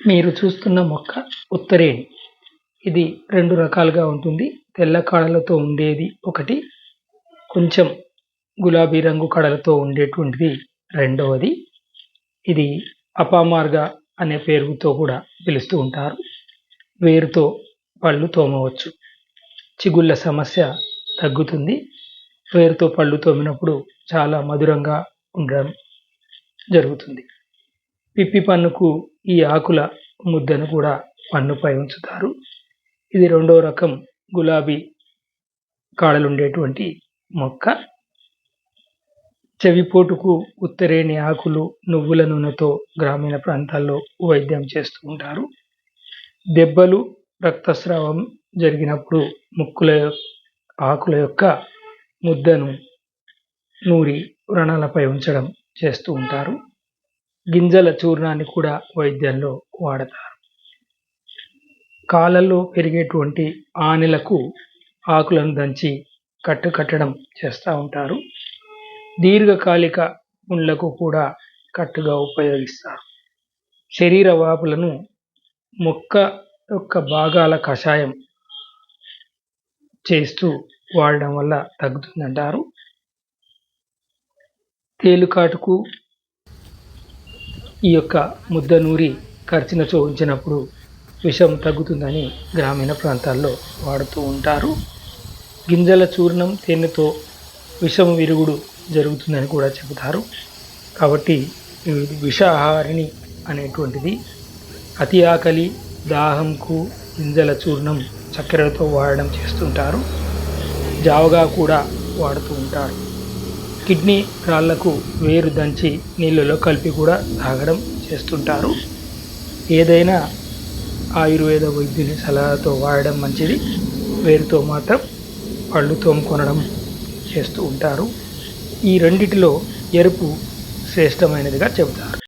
మీరు చూస్తున్న మొక్క ఉత్తరేణి. ఇది రెండు రకాలుగా ఉంటుంది. తెల్ల కాడలతో ఉండేది ఒకటి కొంచెం గులాబీ రంగు కడలతో ఉండేటువంటిది రెండవది. ఇది అపామార్గ అనే పేరుతో కూడా పిలుస్తూ ఉంటారు. వేరుతో పళ్ళు తోమవచ్చు. చిగుళ్ళ సమస్య తగ్గుతుంది. వేరుతో పళ్ళు తోమినప్పుడు చాలా మధురంగా ఉండడం జరుగుతుంది. పిప్పి పన్నుకు ఈ ఆకుల ముద్దను కూడా పన్నుపై ఉంచుతారు. ఇది రెండో రకం గులాబీ కాడలుండేటువంటి మొక్క. చెవిపోటుకు ఉత్తరేణి ఆకులు నువ్వుల నూనెతో గ్రామీణ ప్రాంతాల్లో వైద్యం చేస్తూ ఉంటారు. దెబ్బలు రక్తస్రావం జరిగినప్పుడు ముక్కుల ఆకుల యొక్క ముద్దను నూరి వ్రణాలపై ఉంచడం చేస్తూ ఉంటారు. గింజల చూర్ణాన్ని కూడా వైద్యంలో వాడతారు. కాళ్ళల్లో పెరిగేటువంటి ఆనెలకు ఆకులను దంచి కట్టు కట్టడం చేస్తూ ఉంటారు. దీర్ఘకాలిక ముళ్ళకు కూడా కట్టుగా ఉపయోగిస్తారు. శరీర వాపులను మొక్క యొక్క భాగాల కషాయం చేస్తూ వాడడం వల్ల తగ్గుతుందంటారు. తేలుకాటుకు ఈ యొక్క ముద్ద నూరి ఖర్చునచో ఉంచినప్పుడు విషం తగ్గుతుందని గ్రామీణ ప్రాంతాల్లో వాడుతూ ఉంటారు. గింజల చూర్ణం తేనెతో విషం విరుగుడు జరుగుతుందని కూడా చెబుతారు. కాబట్టి ఇది విషాహారిణి అనేటువంటిది అతి ఆకలి దాహంకు గింజల చూర్ణం చక్కెరతో వాడడం చేస్తుంటారు. జావగా కూడా వాడుతూ ఉంటారు. కిడ్నీ రాళ్ళకు వేరు దంచి నీళ్ళలో కలిపి కూడా తాగడం చేస్తుంటారు. ఏదైనా ఆయుర్వేద వైద్యుని సలహాతో వాడడం మంచిది. వేరుతో మాత్రం పళ్ళు తోముకొనడం చేస్తూ ఉంటారు. ఈ రెండిటిలో ఎరుపు శ్రేష్టమైనదిగా చెబుతారు.